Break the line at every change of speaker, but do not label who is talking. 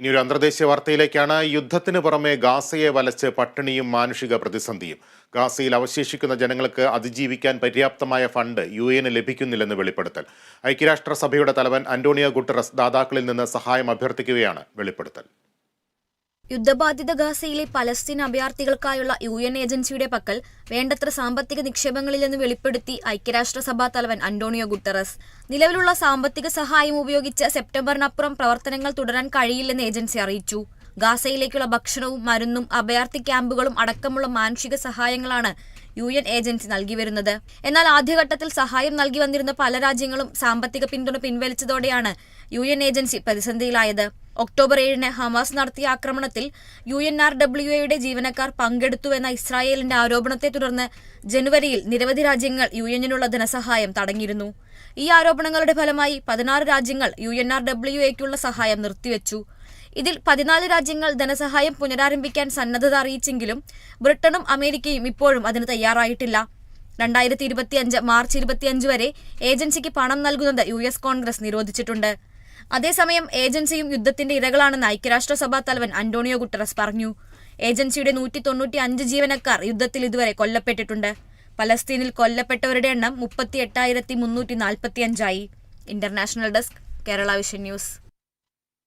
ഇനി ഒരു അന്തർദേശീയ വാർത്തയിലേക്കാണ്. യുദ്ധത്തിന് പുറമെ ഗാസയെ വലച്ച് പട്ടിണിയും മാനുഷിക പ്രതിസന്ധിയും. ഗാസയിൽ അവശേഷിക്കുന്ന ജനങ്ങൾക്ക് അതിജീവിക്കാൻ പര്യാപ്തമായ ഫണ്ട് യു എന് ലഭിക്കുന്നില്ലെന്ന് വെളിപ്പെടുത്തൽ. ഐക്യരാഷ്ട്രസഭയുടെ തലവൻ അന്റോണിയോ ഗുട്ടറസ് ദാതാക്കളിൽ നിന്ന് സഹായം അഭ്യർത്ഥിക്കുകയാണ് വെളിപ്പെടുത്തൽ.
യുദ്ധബാധിത ഗാസയിലെ പലസ്തീൻ അഭയാർത്ഥികൾക്കായുള്ള യു എൻ ഏജൻസിയുടെ പക്കൽ വേണ്ടത്ര സാമ്പത്തിക നിക്ഷേപങ്ങളില്ലെന്ന് വെളിപ്പെടുത്തി ഐക്യരാഷ്ട്രസഭാ തലവൻ അന്റോണിയോ ഗുട്ടറസ്. നിലവിലുള്ള സാമ്പത്തിക സഹായം ഉപയോഗിച്ച് സെപ്റ്റംബറിനപ്പുറം പ്രവർത്തനങ്ങൾ തുടരാൻ കഴിയില്ലെന്ന് ഏജൻസി അറിയിച്ചു. ഗാസയിലേക്കുള്ള ഭക്ഷണവും മരുന്നും അഭയാർത്ഥി ക്യാമ്പുകളും അടക്കമുള്ള മാനുഷിക സഹായങ്ങളാണ് യു എൻ ഏജൻസി നൽകി വരുന്നത്. എന്നാൽ ആദ്യഘട്ടത്തിൽ സഹായം നൽകി വന്നിരുന്ന പല രാജ്യങ്ങളും സാമ്പത്തിക പിന്തുണ പിൻവലിച്ചതോടെയാണ് യു എൻ ഏജൻസി പ്രതിസന്ധിയിലായത്. ഒക്ടോബർ ഏഴിന് ഹമാസ് നടത്തിയ ആക്രമണത്തിൽ യു എൻ ആർ ഡബ്ല്യു എയുടെ ജീവനക്കാർ പങ്കെടുത്തുവെന്ന ഇസ്രായേലിന്റെ ആരോപണത്തെ തുടർന്ന് ജനുവരിയിൽ നിരവധി രാജ്യങ്ങൾ യു എന്നിനുള്ള ധനസഹായം തടഞ്ഞിരുന്നു. ഈ ആരോപണങ്ങളുടെ ഫലമായി പതിനാറ് രാജ്യങ്ങൾ യു എൻ ആർ ഡബ്ല്യു എക്കുള്ള സഹായം നിർത്തിവെച്ചു. ഇതിൽ പതിനാല് രാജ്യങ്ങൾ ധനസഹായം പുനരാരംഭിക്കാൻ സന്നദ്ധത അറിയിച്ചെങ്കിലും ബ്രിട്ടനും അമേരിക്കയും ഇപ്പോഴും അതിന് തയ്യാറായിട്ടില്ല. രണ്ടായിരത്തി ഇരുപത്തിയഞ്ച് മാർച്ച് ഇരുപത്തിയഞ്ച് വരെ ഏജൻസിക്ക് പണം നൽകുന്നത് യു എസ് കോൺഗ്രസ് നിരോധിച്ചിട്ടുണ്ട്. അതേസമയം ഏജൻസിയും യുദ്ധത്തിന്റെ ഇരകളാണെന്ന് ഐക്യരാഷ്ട്രസഭാ തലവൻ അന്റോണിയോ ഗുട്ടറസ് പറഞ്ഞു. ഏജൻസിയുടെ നൂറ്റി തൊണ്ണൂറ്റി അഞ്ച് ജീവനക്കാർ യുദ്ധത്തിൽ ഇതുവരെ കൊല്ലപ്പെട്ടിട്ടുണ്ട്. പലസ്തീനിൽ കൊല്ലപ്പെട്ടവരുടെ എണ്ണം മുപ്പത്തി എട്ടായിരത്തി മുന്നൂറ്റി നാൽപ്പത്തി അഞ്ചായി international desk Kerala vision news.